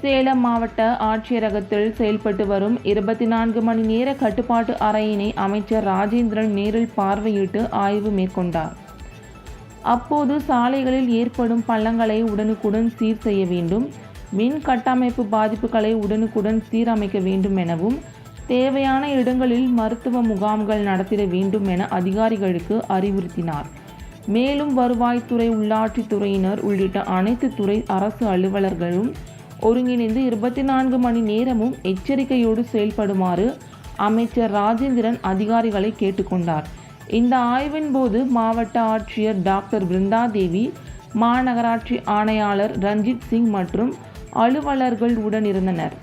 சேலம் மாவட்ட ஆட்சியரகத்தில் செயல்பட்டு வரும் இருபத்தி நான்கு மணி நேர கட்டுப்பாட்டு அறையினை அமைச்சர் ராஜேந்திரன் நேரில் பார்வையிட்டு ஆய்வு மேற்கொண்டார். அப்போது சாலைகளில் ஏற்படும் பள்ளங்களை உடனுக்குடன் சீர் செய்ய வேண்டும் மின் கட்டமைப்பு பாதிப்புகளை உடனுக்குடன் சீரமைக்க வேண்டும் எனவும் தேவையான இடங்களில் மருத்துவ முகாம்கள் நடத்திட வேண்டும் என அதிகாரிகளுக்கு அறிவுறுத்தினார். மேலும் வருவாய்த்துறை உள்ளாட்சித்துறையினர் உள்ளிட்ட அனைத்து துறை அரசு அலுவலர்களும் ஒருங்கிணைந்து இருபத்தி நான்கு மணி நேரமும் எச்சரிக்கையோடு செயல்படுமாறு அமைச்சர் ராஜேந்திரன் அதிகாரிகளை கேட்டுக்கொண்டார். இந்த ஆய்வின் போது மாவட்ட ஆட்சியர் டாக்டர் பிருந்தாதேவி மாநகராட்சி ஆணையாளர் ரஞ்சித் சிங் மற்றும் அலுவலர்கள் உடனிருந்தனர்.